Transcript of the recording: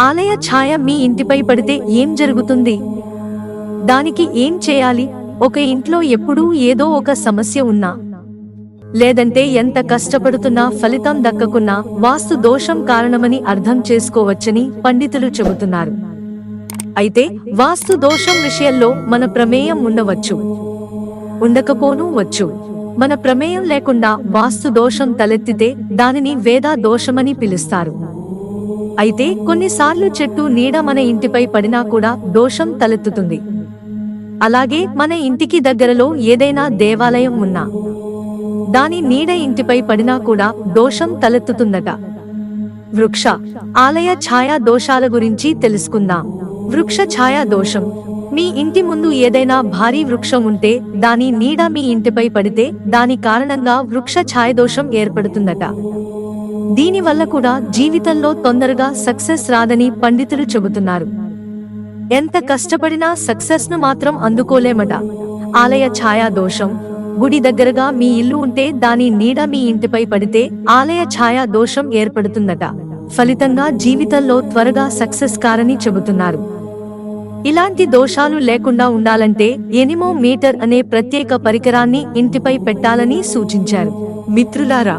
ఆలయ ఛాయ మీ ఇంటిపై పడితే ఏం జరుగుతుంది? దానికి ఏం చేయాలి? ఒక ఇంట్లో ఎప్పుడూ ఏదో ఒక సమస్య ఉన్నా లేదంటే ఎంత కష్టపడుతున్నా ఫలితం దక్కకున్నా వాస్తు దోషం కారణమని అర్థం చేసుకోవచ్చని పండితులు చెబుతున్నారు. అయితే వాస్తు దోషం విషయంలో మన ప్రమేయం ఉండవచ్చు ఉండకపోనూ వచ్చు. మన ప్రమేయం లేకుండా వాస్తు దోషం తలెత్తితే దానిని వేదా దోషమని పిలుస్తారు. అయితే కొన్నిసార్లు చెట్టు నీడ మన ఇంటిపై పడినా కూడా దోషం తలెత్తుతుంది. అలాగే మన ఇంటికి దగ్గరలో ఏదైనా దేవాలయం ఉన్నా దాని నీడ ఇంటిపై పడినా కూడా దోషం తలెత్తుతుందట. వృక్ష ఆలయ ఛాయా దోషాల గురించి తెలుసుకుందాం. వృక్ష ఛాయా దోషం మీ ఇంటి ముందు ఏదైనా భారీ వృక్షం ఉంటే దాని నీడ మీ ఇంటిపై పడితే దాని కారణంగా వృక్ష ఛాయ దోషం ఏర్పడుతుందట. దీనివల్ల కూడా జీవితంలో తొందరగా సక్సెస్ రాదని పండితులు చెబుతున్నారు. ఎంత కష్టపడినా సక్సెస్ను మాత్రం అందుకోలేమట. ఆలయ ఛాయా దోషం గుడి దగ్గరగా మీ ఇల్లు ఉంటే దాని నీడ మీ ఇంటిపై పడితే ఆలయ ఛాయా దోషం ఏర్పడుతుందట. ఫలితంగా జీవితంలో త్వరగా సక్సెస్ కారని చెబుతున్నారు. ఇలాంటి దోషాలు లేకుండా ఉండాలంటే ఎనిమో మీటర్ అనే ప్రత్యేక పరికరాన్ని ఇంటిపై పెట్టాలని సూచించారు. మిత్రులారా